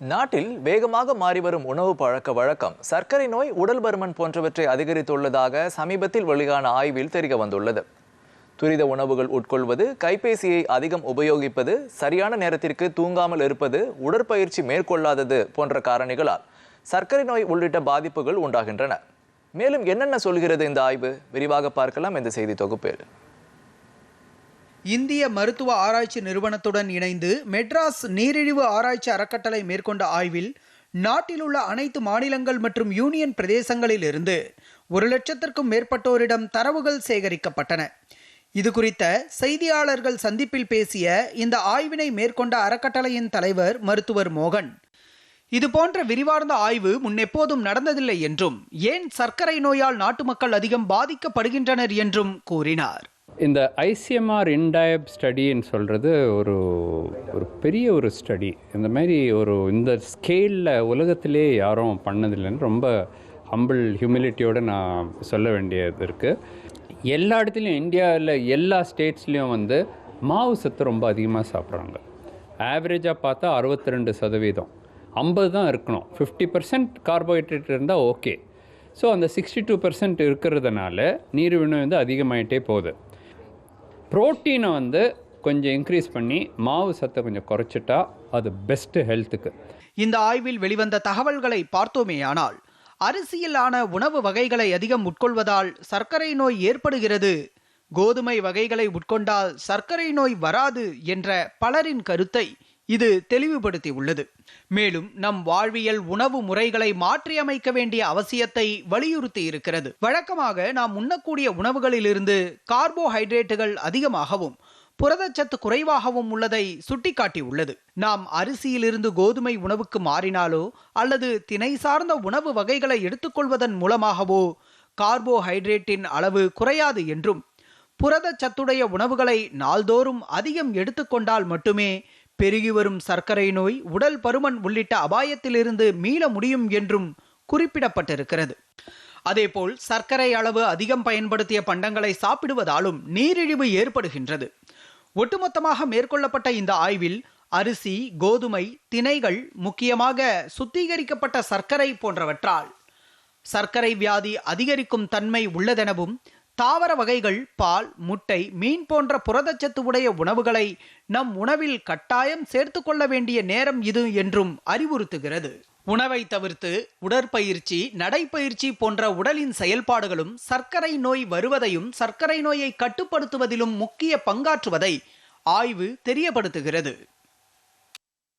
நாட்டில் வேகமாக மாறிவரும் உணவு பழக்க வழக்கம் சர்க்கரை நோய் உடல் பருமன் போன்றவற்றை அதிகரித்துள்ளதாக சமீபத்தில் வெளியான ஆய்வில் தெரிய வந்துள்ளது. துரித உணவுகள் உட்கொள்வது கைபேசியை அதிகம் உபயோகிப்பது சரியான நேரத்திற்கு தூங்காமல் இருப்பது உடற்பயிற்சி மேற்கொள்ளாதது போன்ற காரணிகளால் சர்க்கரை நோய் உள்ளிட்ட பாதிப்புகள் உண்டாகின்றன. மேலும் என்னென்ன சொல்கிறது இந்த ஆய்வு? விரிவாக பார்க்கலாம் இந்த செய்தி தொகுப்பில். இந்திய மருத்துவ ஆராய்ச்சி நிறுவனத்துடன் இணைந்து மெட்ராஸ் நீரிழிவு ஆராய்ச்சி அறக்கட்டளை மேற்கொண்ட ஆய்வில் நாட்டில் உள்ள அனைத்து மாநிலங்கள் மற்றும் யூனியன் பிரதேசங்களிலிருந்து ஒரு லட்சத்திற்கும் மேற்பட்டோரிடம் தரவுகள் சேகரிக்கப்பட்டன. இது குறித்த செய்தியாளர்கள் சந்திப்பில் பேசிய இந்த ஆய்வினை மேற்கொண்ட அறக்கட்டளையின் தலைவர் மருத்துவர் மோகன். இது போன்ற விரிவார்ந்த ஆய்வு முன்னெப்போதும் நடந்ததில்லை என்றும் ஏன் சர்க்கரை நோயால் நாட்டு மக்கள் அதிகம் பாதிக்கப்படுகின்றனர் என்றும் கூறினார். இந்த ஐசிஎம்ஆர் இன்டயப் ஸ்டடின்னு சொல்கிறது ஒரு ஒரு பெரிய ஒரு ஸ்டடி இந்த மாதிரி ஒரு இந்த ஸ்கேலில் உலகத்திலே யாரும் பண்ணதில்லைன்னு ரொம்ப ஹம்பிள் ஹியூமிலிட்டியோடு நான் சொல்ல வேண்டியது இருக்குது எல்லா இடத்துலையும் இந்தியாவில் எல்லா ஸ்டேட்ஸ்லேயும் வந்து மாவு சத்து ரொம்ப அதிகமாக சாப்பிட்றாங்க. ஆவரேஜாக பார்த்தா அறுபத்தி ரெண்டு சதவீதம். ஐம்பது தான் இருக்கணும். ஃபிஃப்டி பர்சன்ட் கார்போஹைட்ரேட் இருந்தால் ஓகே ஸோ அந்த சிக்ஸ்டி டூ பர்சன்ட் இருக்கிறதுனால நீரிழிவு வந்து அதிகமாயிட்டே போகுது. ப்ரோட்டீனை வந்து கொஞ்சம் இன்க்ரீஸ் பண்ணி மாவு சத்தை கொஞ்சம் குறைச்சிட்டா அது பெஸ்ட்டு ஹெல்த்துக்கு இந்த ஆய்வில் வெளிவந்த தகவல்களை பார்த்தோமேயானால் அரிசியிலான உணவு வகைகளை அதிகம் உட்கொள்வதால் சர்க்கரை நோய் ஏற்படுகிறது. கோதுமை வகைகளை உட்கொண்டால் சர்க்கரை நோய் வராது என்ற பலரின் கருத்தை இது தெளிவுபடுத்தி உள்ளது மேலும் நம் வாழ்வியல் உணவு முறைகளை மாற்றியமைக்க வேண்டிய அவசியத்தை வலியுறுத்தி இருக்கிறது. வழக்கமாக நாம் உண்ணக்கூடிய உணவுகளிலிருந்து கார்போஹைட்ரேட்டுகள் அதிகமாகவும் புரதச்சத்து குறைவாகவும் உள்ளதை சுட்டிக்காட்டியுள்ளது. நாம் அரிசியிலிருந்து கோதுமை உணவுக்கு மாறினாலோ அல்லது திணை சார்ந்த உணவு வகைகளை எடுத்துக்கொள்வதன் மூலமாகவோ கார்போஹைட்ரேட்டின் அளவு குறையாது என்றும் புரதச்சத்துடைய உணவுகளை நாள்தோறும் அதிகம் எடுத்துக்கொண்டால் மட்டுமே பெருகி வரும் சர்க்கரை நோய் உடல் பருமன் உள்ளிட்ட அபாயத்திலிருந்து மீள முடியும் என்றும் குறிப்பிடப்பட்டிருக்கிறது. அதேபோல் சர்க்கரை அளவு அதிகம் பயன்படுத்திய பண்டங்களை சாப்பிடுவதாலும் நீரிழிவு ஏற்படுகின்றது. ஒட்டுமொத்தமாக மேற்கொள்ளப்பட்ட இந்த ஆய்வில் அரிசி கோதுமை திணைகள் முக்கியமாக சுத்திகரிக்கப்பட்ட சர்க்கரை போன்றவற்றால் சர்க்கரை வியாதி அதிகரிக்கும் தன்மை உள்ளதெனவும் தாவர வகைகள் பால் முட்டை மீன் போன்ற புரதச்சத்து உடைய உணவுகளை நம் உணவில் கட்டாயம் சேர்த்து கொள்ள வேண்டிய நேரம் இது என்றும் அறிவுறுத்துகிறது. உணவை தவிர்த்து உடற்பயிற்சி நடைப்பயிற்சி போன்ற உடலின் செயல்பாடுகளும் சர்க்கரை நோய் வருவதையும் சர்க்கரை நோயை கட்டுப்படுத்துவதிலும் முக்கிய பங்காற்றுவதை ஆய்வு தெரியப்படுத்துகிறது.